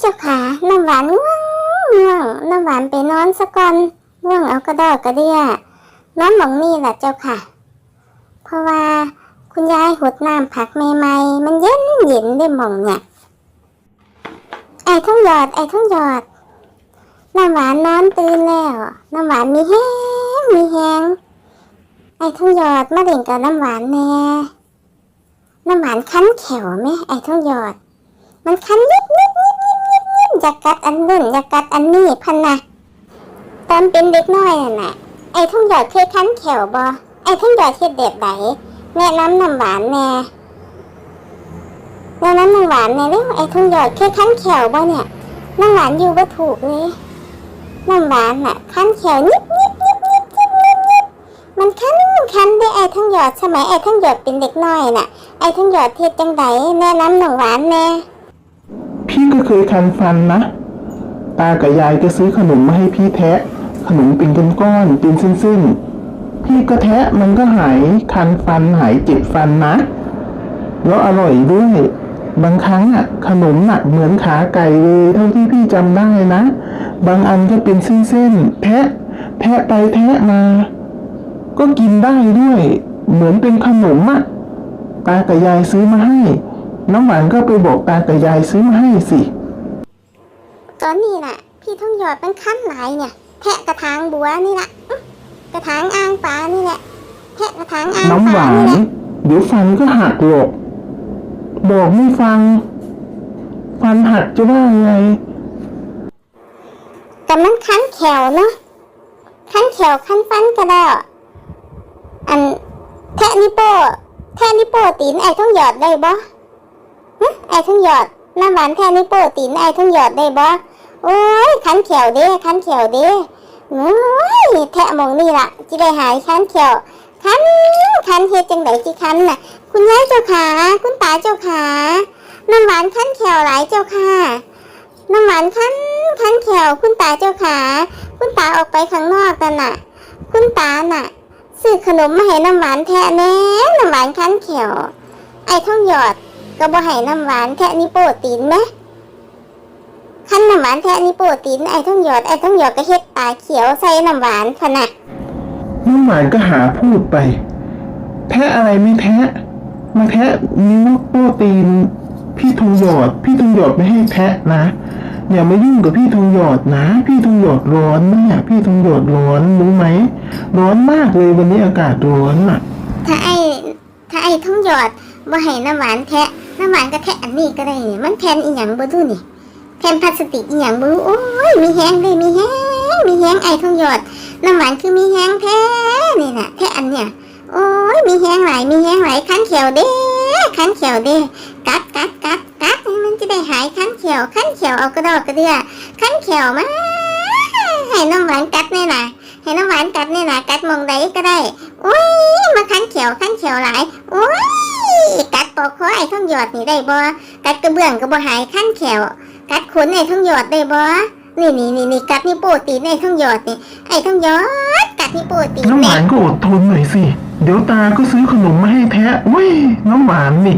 เจ้าค่ะน้ำหวานง่วงง่วงน้ำหวานไปนอนซะก่อนง่วงเอากระดอกกระเดียนอนหมองนี่แหละเจ้าค่ะ เพราะว่าคุณยายหดน้ำผักใหม่ๆมันเย็นเย็นได้หมองเนี่ยไอ้ทุ่งหยอดไอ้ทุ่งหยอดน้ำหวานนอนตื่นแล้วน้ำหวานมีแห้งมีแห้งไอ้ทุ่งหยอดมาเล่นกับน้ำหวานแน่น้ำหวานคั้นแขวไหมไอ้ทุ่งหยอด มันคันยิบยิบยิ อยากกัดอันนู่นอยากกัดอันนี้พันนะตอนเป็นเด็กน้อยน่ะนะไอ้ทุ่งหยอดเคยคั้นแขวบ่ไอ้ทุ่งหยอดเฮ็ดเด็ดไหแนะน้ำน้ำหวานแน่แนะน้ำน้ำหวานแน่เร็วไอ้ทุ่งหยอดเคยคั้นแขวบ่เนี่ยน้ำหวานอยู่บ่ถูกเลยน้ำหวานน่ะคั้นแขวยิบยิบยิบยิบยิบยิบยิบมันคั้นคันได้ไอ้ทุ่งหยอดสมัยไอ้ทุ่งหยอดเป็นเด็กน้อยน่ะไอ้ทุ่งหยอดเฮ็ดจังไดแนะน้ำน้ำหวานแน่ พี่ก็เคยคันฟันนะ ตากับยายก็ซื้อขนมมาให้พี่แทะ ขนมเป็นก้อนๆเป็นเส้นๆ พี่ก็แทะมันก็หายคันฟันหายเจ็บฟันนะ แล้วอร่อยด้วย บางครั้งอะ ขนมหนักเหมือนขาไก่เลยเท่าที่พี่จำได้นะ บางอันก็เป็นเส้นๆ แทะ แทะไปแทะมา ก็กินได้ด้วย เหมือนเป็นขนมอะ ตากับยายซื้อมาให้ น้ำหวานก็ไปบอกตากับยายซื้อมาให้สิ ตอนนี้น่ะ พี่ทองหยอดมันคั้นหลายเนี่ย แทะกระถางบัวนี่แหละอื้อกระถางอ่างปลานี่แหละ แทะกระถางอ่างน้ำปหลาวานี่นแหละเดี๋ยวฟันก็หักหรอกบอกไม่ฟัง ฟันหักจะว่าไง แต่มันคั้นแขวเนาะคั้นแขวคั้นฟันก็ได้วอันแทะนิโป้แทะนิโป้ตีนไอ้ทองหยอดได้บ่ฮะ ไอ้ทองหยอดน้ำหวานแทะนิโป้ตีนไอ้ทองหยอดได้บ่โอ้ยคันแขวเด้คันแขวเด้โอ้ยแทะมองนี่ล่ะจะได้หายคันแขวคันคันเฮ็ดจังไดสิคันน่ะ คุณยายเจ้าขาคุณตาเจ้าขาน้ำหวานคันแขวหลายเจ้าค่ะน้ำหวานคันคันแขวคุณตาเจ้าขาคุณตาออกไปข้างนอกกันน่ะ คุณตาน่ะซื้อขนมมาให้น้ำหวานแทะแน่น้ำหวานคันแขวไอ้ท่องหยอด ก็บ่ให้น้ำหวานแทะนี่โปรตีนไหมคั้นน้ำหวานแทะนี่โปรตีนไอ้ท่องหยอดไอ้ท่องหยอดก็เฮ็ดตาเขียวใส่น้ำหวานพะนะน้ำหวานก็หาพูดไปแทะอะไรไม่แทะมาแทะนิ้วโป้ตีน พี่ทองหยอด พี่ทองหยอดไม่ให้แทะนะอย่ามายุ่งกับพี่ทองหยอดนะ พี่ทองหยอดร้อนมากพี่ทองหยอดร้อนรู้ไหมร้อนมากเลยวันนี้อากาศร้อนอะ ถ้าไอ้ถ้าไอ้ท่องหยอดบ่ให้น้ำหวานแทะ น้ำหวานก็แทะอันนี้ก็ได้นี่มันแทนอีหยังบ่ดูนี่ แทนพลาสติกอีหยังบ่รู้โอ้ยมีแห้งเลยมีแห้งมีแห้งไอ้ทองหยอดน้ำหวานคือมีแห้งแท้นี่น่ะแท้อันเนี้ยโอ้ยมีแห้งหลายมีแห้งหลายคันเขียวเด้คันเขียวเด้กัดกัดกัดกัดมันจะได้หายคันเขียวคันเขียวเอากระดอกกระเดือคันเขียวมาให้น้ำหวานกัดนี่น่ะให้น้ำหวานกัดนี่น่ะกัดมองใดก็ได้โอ้ยมาคันเขียวคันเขียวหลายโอ้ย กัดปอกคอไอ้ท่องหยอดนี่ได้บ่กัดกระเบื้องก็บ่หายขั้นแขวกัดขนไอ้ท่องหยอดได้บ่นี่นี่นี่นี่กัดนี่โปรตีนไอ้ท่องหยอดนี่ไอ้ท่องหยอดกัดนี่โปรตีนน้ำหวานก็อดทนหน่อยสิ เดี๋ยวตาก็ซื้อขนมมาให้แท้เว้ยน้องหวานนี่